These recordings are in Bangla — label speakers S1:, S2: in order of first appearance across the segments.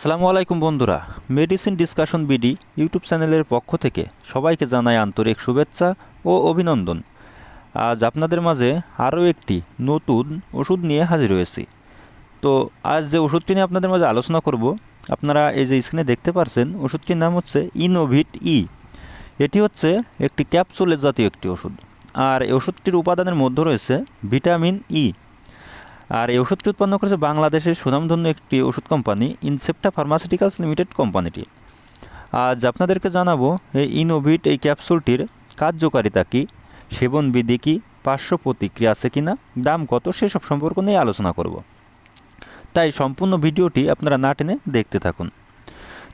S1: আসসালামু আলাইকুম বন্ধুরা। মেডিসিন ডিসকাশন বিডি ইউটিউব চ্যানেলের পক্ষ থেকে সবাইকে জানাই আন্তরিক শুভেচ্ছা ও অভিনন্দন। আজ আপনাদের মাঝে আরও একটি নতুন ওষুধ নিয়ে হাজির হয়েছি। তো আজ যে ওষুধটি নিয়ে আপনাদের মাঝে আলোচনা করব, আপনারা এই যে স্ক্রিনে দেখতে পারছেন, ওষুধটির নাম হচ্ছে ইনোভিট ই এটি হচ্ছে একটি ক্যাপসুলের জাতীয় একটি ওষুধ। আর এই ওষুধটির উপাদানের মধ্যে রয়েছে ভিটামিন ই আর এই ওষুধটি উৎপন্ন করেছে বাংলাদেশের সুনামধন্য একটি ওষুধ কোম্পানি, ইনসেপ্টা ফার্মাসিউটিক্যালস লিমিটেড কোম্পানিটি। আজ আপনাদেরকে জানাব, এই ইনোভিট এই ক্যাপসুলটির কার্যকারিতা কী সেবন বিধি কী, পার্শ্ব প্রতিক্রিয়া আছে কি না দাম কত, সেসব সম্পর্ক নিয়ে আলোচনা করব। তাই সম্পূর্ণ ভিডিওটি আপনারা না টেনে দেখতে থাকুন।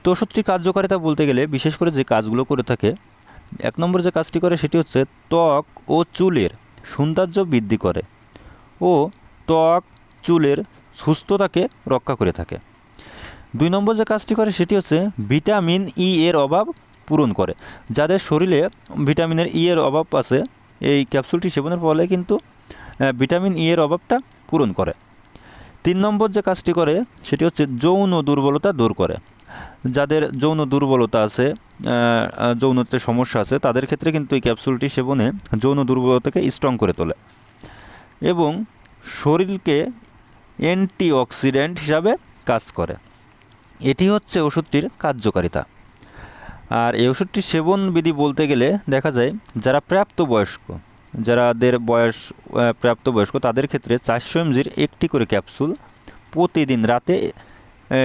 S1: তো ওষুধটির কার্যকারিতা বলতে গেলে, বিশেষ করে যে কাজগুলো করে থাকে, এক নম্বর যে কাজটি করে সেটি হচ্ছে ত্বক ও চুলের সৌন্দর্য বৃদ্ধি করে ও ত্বক, চুলের সুস্থতাকে রক্ষা করে থাকে। দুই নম্বর যে কাজটি করে সেটি হচ্ছে ভিটামিন ই এর অভাব পূরণ করে। যাদের শরীরে ভিটামিনের ই এর অভাব আছে, এই ক্যাপসুলটি সেবনের ফলে কিন্তু ভিটামিন ই এর অভাবটা পূরণ করে। তিন নম্বর যে কাজটি করে সেটি হচ্ছে যৌন দুর্বলতা দূর করে। যাদের যৌন দুর্বলতা আছে যৌনতে সমস্যা আছে, তাদের ক্ষেত্রে কিন্তু এই ক্যাপসুলটি সেবনে যৌন দুর্বলতাকে স্ট্রং করে তোলে। এবং শরীরকে অ্যান্টিঅক্সিডেন্ট হিসাবে কাজ করে। এটি হচ্ছে ওষুধটির কার্যকারিতা। আর এই ওষুধটির সেবন বিধি বলতে গেলে দেখা যায়, যারা প্রাপ্তবয়স্ক, যারাদের বয়স প্রাপ্তবয়স্ক, তাদের ক্ষেত্রে চারশো এমজির একটি করে ক্যাপসুল প্রতিদিন রাতে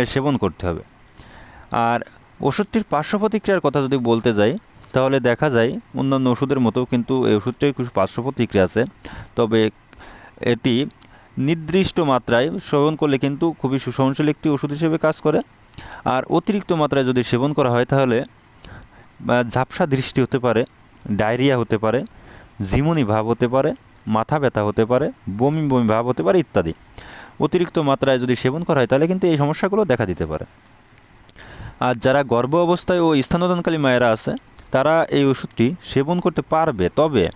S1: সেবন করতে হবে। আর ওষুধটির পার্শ্ব প্রতিক্রিয়ার কথা যদি বলতে যাই, তাহলে দেখা যায় অন্যান্য ওষুধের মতো কিন্তু এই ওষুধটির কিছু পার্শ্ব প্রতিক্রিয়া আছে। তবে এটি নির্দিষ্ট মাত্রায় সেবন করলে কিন্তু খুবই সুসহনশীল একটি ওষুধ হিসেবে কাজ করে। আর অতিরিক্ত মাত্রায় যদি সেবন করা হয় তাহলে ঝাপসা দৃষ্টি হতে পারে, ডায়রিয়া হতে পারে, ঝিমুনি ভাব হতে পারে, মাথা ব্যথা হতে পারে, বমি বমি ভাব হতে পারে ইত্যাদি। অতিরিক্ত মাত্রায় যদি সেবন করা হয় তাহলে কিন্তু এই সমস্যাগুলো দেখা দিতে পারে। আর যারা গর্ভ অবস্থায় ও স্থানোদানকালী মায়েরা আছে, তারা এই ওষুধটি সেবন করতে পারবে। তবে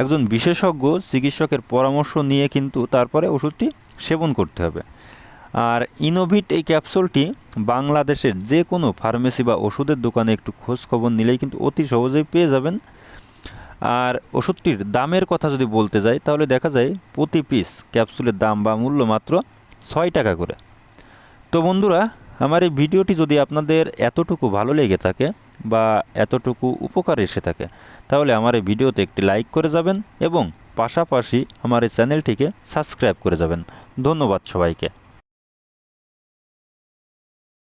S1: একজন বিশেষজ্ঞ চিকিৎসকের পরামর্শ নিয়ে কিন্তু তারপরে ওষুধটি সেবন করতে হবে। আর ইনোভিট এই ক্যাপসুলটি বাংলাদেশের যে কোনো ফার্মেসি বা ওষুধের দোকানে একটু খোঁজ খবর নিলেই কিন্তু অতি সহজেই পেয়ে যাবেন। আর ওষুধটির দামের কথা যদি বলতে যাই, তাহলে দেখা যায় প্রতি পিস ক্যাপসুলের দাম বা মূল্য মাত্র ছয় টাকা করে। তো বন্ধুরা, আমার এই ভিডিওটি যদি আপনাদের এতটুকু ভালো লেগে থাকে বা এতটুকু উপকার এসে থাকে, তাহলে আমার এই ভিডিওতে একটি লাইক করে যাবেন এবং পাশাপাশি আমার এই চ্যানেলটিকে সাবস্ক্রাইব করে যাবেন। ধন্যবাদ সবাইকে।